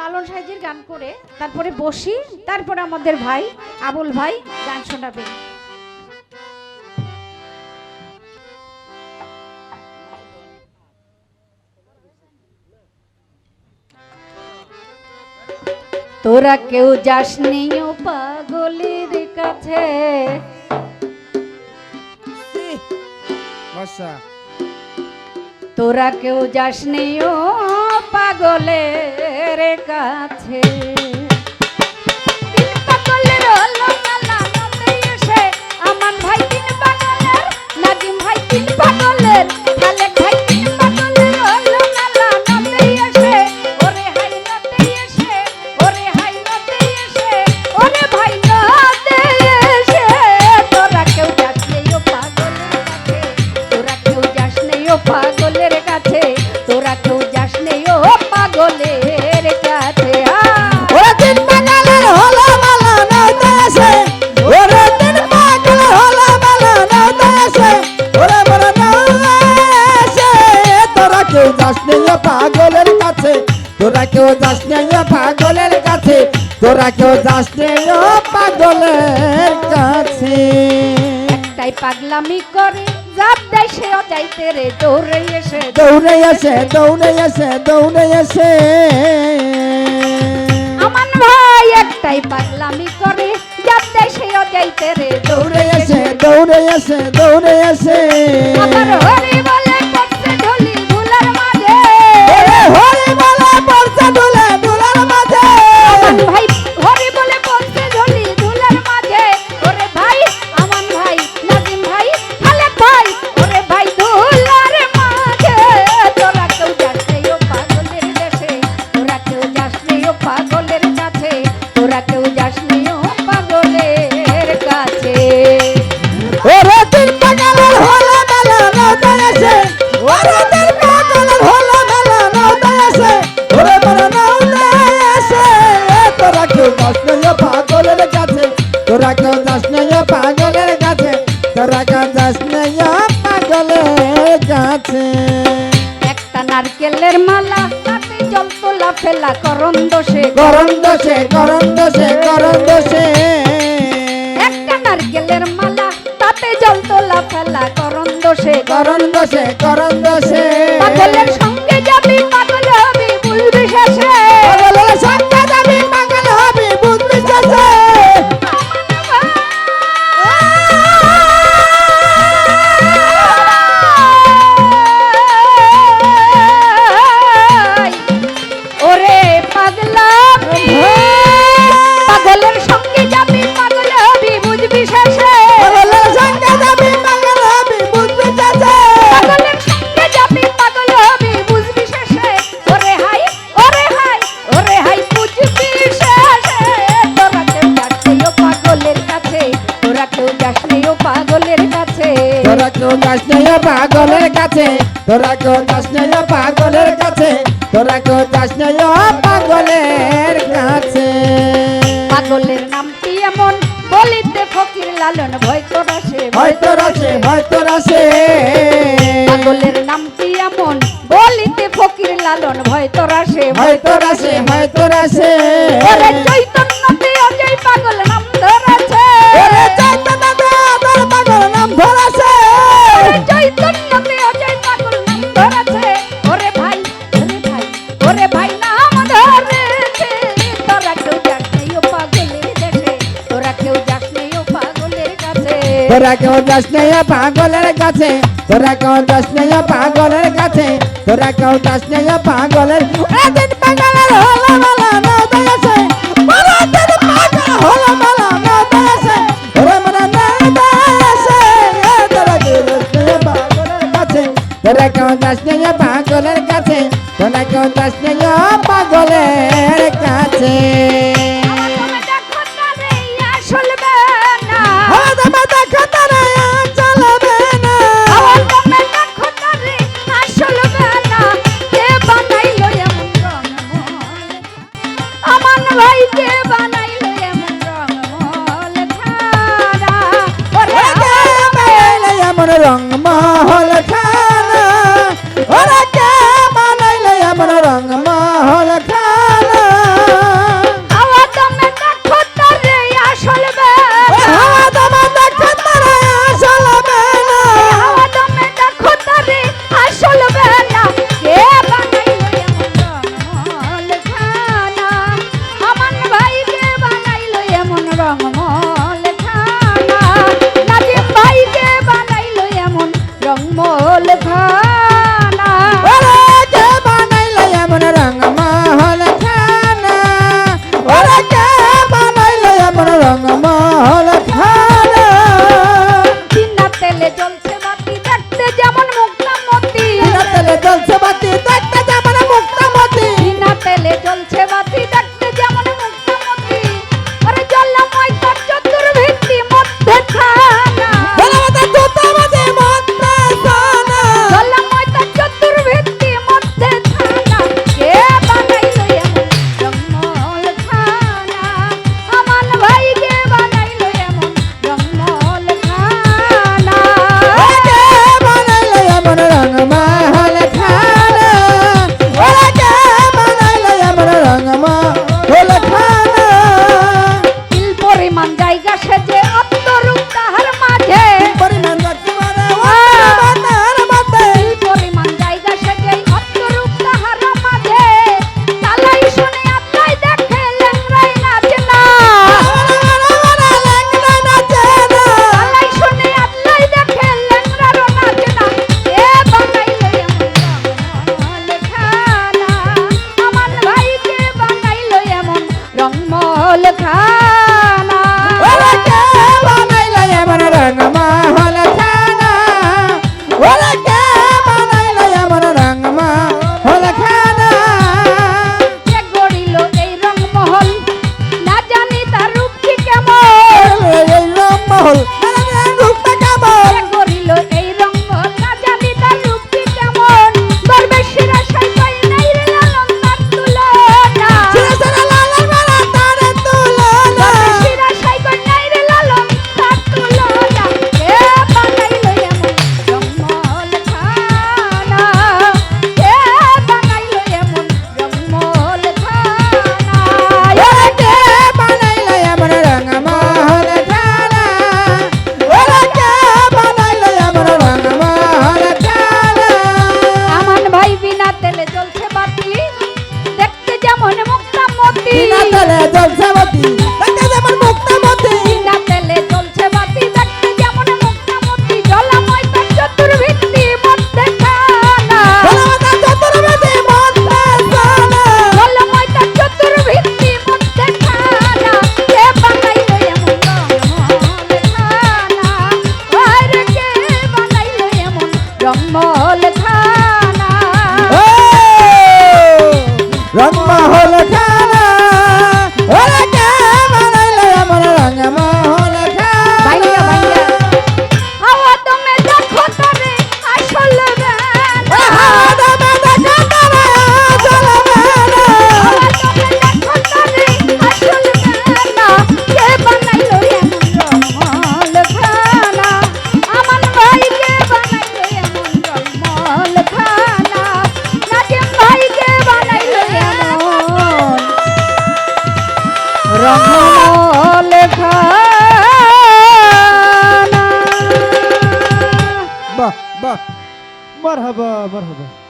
লালন সাহেজির গান করে তারপরে বসি তারপরে আমাদের ভাই আবুল ভাই গান শোনাবে। তোরা কেউ যাস নিও পাগলের কাছে। তোরা কেউ যাস নিও পাগলের কাছে। তোরা কেউ যাস পাগলের কাছে? একটাই পাগলামি করে জাপ দেয় সেও যাইতে রে দৌড়ে এসে। দৌড়ে আসে দৌড়ে আসে দৌড়ে আসে আমান ভাই একটাই পাগলামি করে জাপ দেয় সেও যাইতে রে দৌড়ে আসে দৌড়ে আসে দৌড়ে আসে আমার হরি বলে কেউ যাস না পাগলের কাছে তোরা কেউ যাস না পাগলের কাছে তোরা কেউ যাস না পাগলের কাছে। একটা নারকেলের মালা তাতে জল তোলা ফেলা করন দোষে। গরম দোষে গরম দোষে গরম দোষে। একটা নারকেলের মালা তাতে জল তোলা ফেলা করন দোষে। গরম দোষে গরম দোষে। পাগলের সঙ্গে পাগলের কাছে তোরা কেউ যাস না পাগলের কাছে তোরা কেউ যাস না পাগলের কাছে। পাগলের নামটি এমন বলিতে ফকির লালন ভয় তোরা সে হয়তো রাসে হয়তো রাসে। পাগলের নামটি এমন বলিতে ফকির লালন ভয় তোরা সে হয়তো রাসে হয়তো রাসে। ওরে চৈতন্যতে অজয় পাগল নাম ধরেছে। ওরে তোরা কেউ যাস না পাগলের কাছে, তোরা কেউ যাস না পাগলের কাছে, তোরা কেউ যাস না পাগলের একদিন পাগলের হলো। এমন রং মহল খানা Oh. বাহ বাহ। মারহাবা মারহাবা।